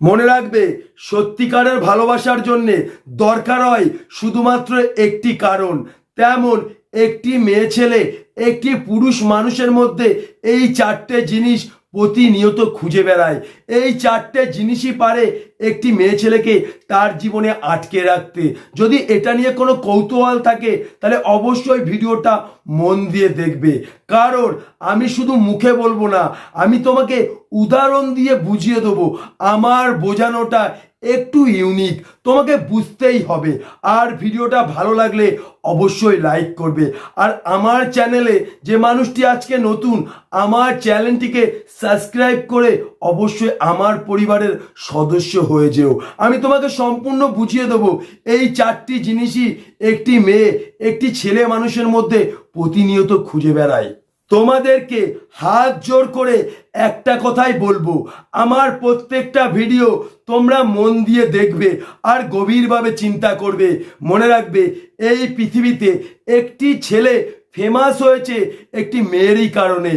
মনে রাখবে, সত্যিকারের ভালোবাসার জন্যে দরকার হয় শুধুমাত্র একটি কারণ। তেমন একটি মেয়ে ছেলে, একটি পুরুষ মানুষের মধ্যে এই চারটে জিনিস প্রতিনিয়ত খুঁজে বেড়ায়। এই চারটে জিনিসই পারে একটি মেয়ে ছেলেকে তার জীবনে আটকে রাখতে। যদি এটা নিয়ে কোনো কৌতূহল থাকে, তাহলে অবশ্যই ভিডিওটা মন দিয়ে দেখবে। কারণ আমি শুধু মুখে বলব না, আমি তোমাকে উদাহরণ দিয়ে বুঝিয়ে দেবো। আমার বোঝানোটা একটু ইউনিক তোমাকে বুঝতেই হবে। আর ভিডিওটা ভালো লাগলে অবশ্যই লাইক করবে। আর আমার চ্যানেলে যে মানুষটি আজকে নতুন, আমার চ্যানেলটিকে সাবস্ক্রাইব করে অবশ্যই আমার পরিবারের সদস্য হয়ে যেও। আমি তোমাকে সম্পূর্ণ বুঝিয়ে দেবো, এই চারটি জিনিসই একটি মেয়ে, একটি ছেলে মানুষের মধ্যে প্রতিনিয়ত খুঁজে বেড়ায়। তোমাদেরকে হাত জোর করে একটা কথাই বলব। আমার প্রত্যেকটা ভিডিও তোমরা মন দিয়ে দেখবে আর গভীরভাবে চিন্তা করবে। মনে রাখবে, এই পৃথিবীতে একটি ছেলে ফেমাস হয়েছে একটি মেয়েরই কারণে।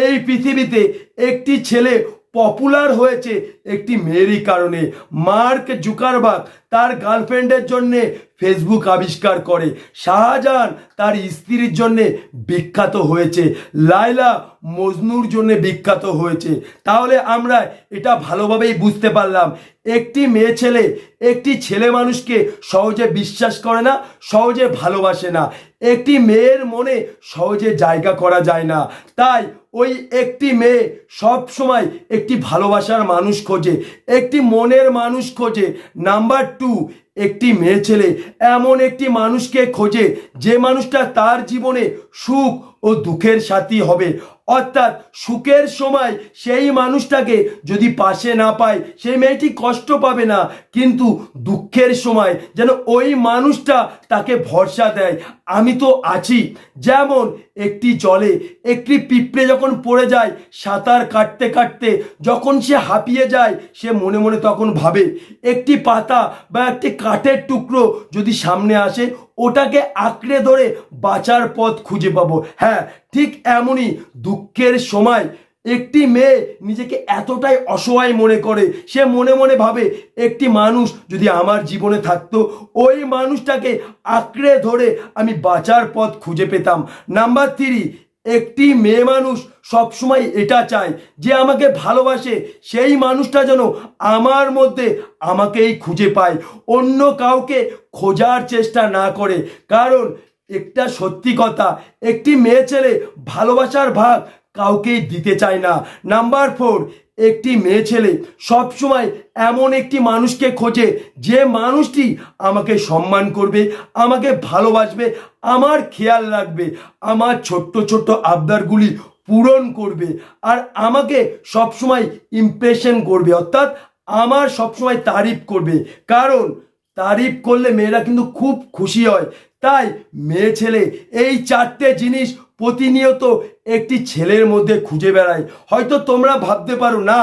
এই পৃথিবীতে একটি ছেলে পপুলার হয়েছে একটি মেয়েরই কারণে। মার্ক জুকারবার্গ তার গার্লফ্রেন্ডের জন্যে ফেসবুক আবিষ্কার করে। শাহজাহান তার স্ত্রীর জন্যে বিখ্যাত হয়েছে। লাইলা মজনুর জন্য বিখ্যাত হয়েছে। তাহলে আমরা এটা ভালোভাবেই বুঝতে পারলাম। একটি মেয়ে ছেলে একটি ছেলে মানুষকে সহজে বিশ্বাস করে না, সহজে ভালোবাসে না। একটি মেয়ের মনে সহজে জায়গা করা যায় না। তাই ওই একটি মেয়ে সব সময় একটি ভালোবাসার মানুষ খোঁজে, একটি মনের মানুষ খোঁজে। নাম্বার টু একটি মেয়ে ছেলে এমন একটি মানুষকে খোঁজে যে মানুষটা তার জীবনে সুখ ও দুঃখের সাথী হবে। অর্থাৎ সুখের সময় সেই মানুষটাকে যদি পাশে না পায়, সেই মেয়েটি কষ্ট পাবে না। কিন্তু দুঃখের সময় যেন ওই মানুষটা তাকে ভরসা দেয়। আমি তো আছি। যেমন একটি জলে একটি পিঁপড়ে যখন পড়ে যায়, সাঁতার কাটতে কাটতে যখন সে হাঁপিয়ে যায়, সে মনে মনে তখন ভাবে, একটি পাতা বা একটি কাঠের টুকরো যদি সামনে আসে ওটাকে আঁকড়ে ধরে বাঁচার পথ খুঁজে পাবো। হ্যাঁ ঠিক এমনই দুঃখের সময় একটি মেয়ে নিজেকে এতটাই অসহায় মনে করে, সে মনে মনে ভাবে একটি মানুষ যদি আমার জীবনে থাকতো, ওই মানুষটাকে আঁকড়ে ধরে আমি বাঁচার পথ খুঁজে পেতাম। নাম্বার থ্রি একটি মেয়ে মানুষ সবসময় এটা চায় যে আমাকে ভালোবাসে, সেই মানুষটা যেন আমার মধ্যে আমাকেই খুঁজে পায়। অন্য কাউকে খোঁজার চেষ্টা না করে। কারণ একটা সত্যি কথা, একটি মেয়ে ছেলে ভালোবাসার ভাগ কাউকেই দিতে চায় না। নাম্বার ফোর একটি মেয়ে ছেলে সবসময় এমন একটি মানুষকে খোঁজে যে মানুষটি আমাকে সম্মান করবে, আমাকে ভালোবাসবে, আমার খেয়াল রাখবে, আমার ছোট্ট ছোট্ট আবদারগুলি পূরণ করবে আর আমাকে সবসময় ইমপ্রেশন করবে, অর্থাৎ আমার সবসময় তারিফ করবে। কারণ তারিফ করলে মেয়েরা কিন্তু খুব খুশি হয়। তাই মেয়ে ছেলে, এই চারটে জিনিস প্রতিনিয়ত একটি ছেলের মধ্যে খুঁজে বেড়ায়। হয়তো তোমরা ভাবতে পারো, না,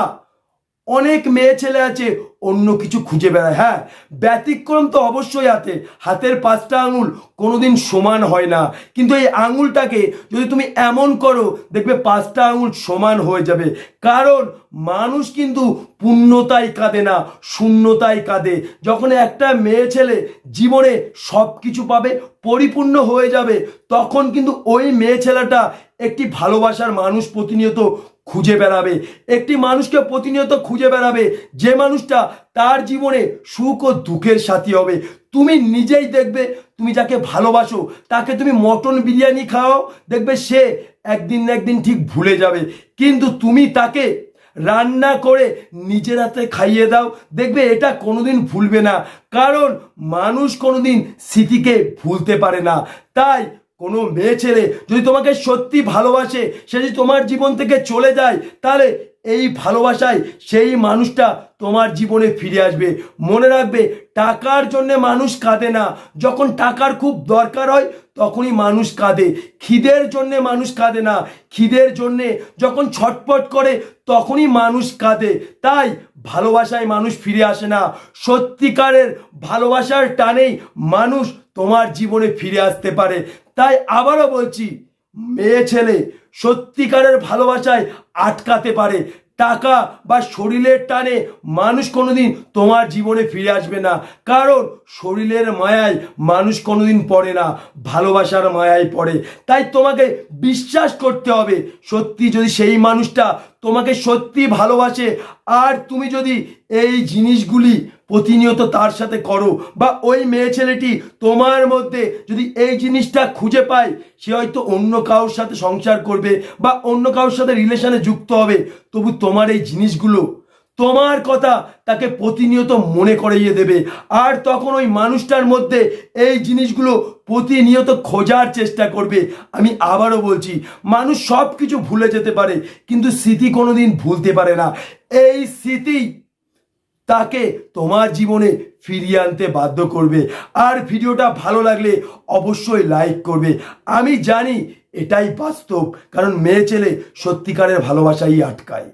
অনেক মেয়ে ছেলে আছে অন্য কিছু খুঁজে বেড়ায়। হ্যাঁ ব্যতিক্রম তো অবশ্যই আছে। হাতের পাঁচটা আঙুল কোনোদিন সমান হয় না। কিন্তু এই আঙুলটাকে যদি তুমি এমন করো, দেখবে পাঁচটা আঙুল সমান হয়ে যাবে। কারণ মানুষ কিন্তু পূর্ণতাই কাঁদে না, শূন্যতাই কাঁদে। যখন একটা মেয়ে ছেলে জীবনে সব কিছু পাবে পরিপূর্ণ হয়ে যাবে, তখন কিন্তু ওই মেয়ে ছেলেটা একটি ভালোবাসার মানুষ প্রতিনিয়ত খুঁজে বেড়াবে। একটি মানুষকে প্রতিনিয়ত খুঁজে বেড়াবে, যে মানুষটা তার জীবনে সুখ ও দুঃখের সাথী হবে। তুমি নিজেই দেখবে, তুমি যাকে ভালোবাসো, তাকে তুমি মটন বিরিয়ানি খাও দেখবে সে একদিন না একদিন ঠিক ভুলে যাবে। কিন্তু তুমি তাকে রান্না করে নিজের হাতে খাইয়ে দাও। দেখবে এটা কোনোদিন ভুলবে না। কারণ মানুষ কোনোদিন স্মৃতিকে ভুলতে পারে না। তাই কোনো মেয়ে ছেলে যদি তোমাকে সত্যি ভালোবাসে, সে যদি তোমার জীবন থেকে চলে যায়, তাহলে এই ভালোবাসায় সেই মানুষটা তোমার জীবনে ফিরে আসবে। মনে রাখবে, টাকার জন্যে মানুষ কাঁদে না। যখন টাকার খুব দরকার হয়, তখনই মানুষ কাঁদে। খিদের জন্যে মানুষ কাঁদে না। খিদের জন্যে যখন ছটপট করে, তখনই মানুষ কাঁদে। তাই ভালোবাসায় মানুষ ফিরে আসে না। সত্যিকারের ভালোবাসার টানেই মানুষ তোমার জীবনে ফিরে আসতে পারে। তাই আবারও বলছি মেয়ে ছেলে সত্যিকারের ভালোবাসায় আটকাতে পারে, টাকা বা শরীরের টানে মানুষ কোনোদিন তোমার জীবনে ফিরে আসবে না। কারণ শরীরের মায়ায় মানুষ কোনোদিন পড়ে না, ভালোবাসার মায়ায় পড়ে। তাই তোমাকে বিশ্বাস করতে হবে, সত্যি যদি সেই মানুষটা তোমাকে সত্যি ভালোবাসে, আর তুমি যদি এই জিনিসগুলি প্রতিনিয়ত তার সাথে করো। বা ওই মেয়ে ছেলেটি তোমার মধ্যে যদি এই জিনিসটা খুঁজে পায়, সে হয়তো অন্য কারোর সাথে সংসার করবে বা অন্য কারোর সাথে রিলেশনে যুক্ত হবে। তবু তোমার এই জিনিসগুলো, তোমার কথা তাকে প্রতিনিয়ত মনে করিয়ে দেবে। আর তখন ওই মানুষটার মধ্যে এই জিনিসগুলো প্রতিনিয়ত খোঁজার চেষ্টা করবে। আমি আবারও বলছি, মানুষ সব কিছু ভুলে যেতে পারে, কিন্তু স্মৃতি কোনোদিন ভুলতে পারে না। এই স্মৃতি তাকে তোমার জীবনে ফিরিয়ে আনতে বাধ্য করবে। আর ভিডিওটা ভালো লাগলে অবশ্যই লাইক করবে। আমি জানি এটাই বাস্তব, কারণ মেয়ে ছেলে সত্যিকারের ভালোবাসাই আটকায়।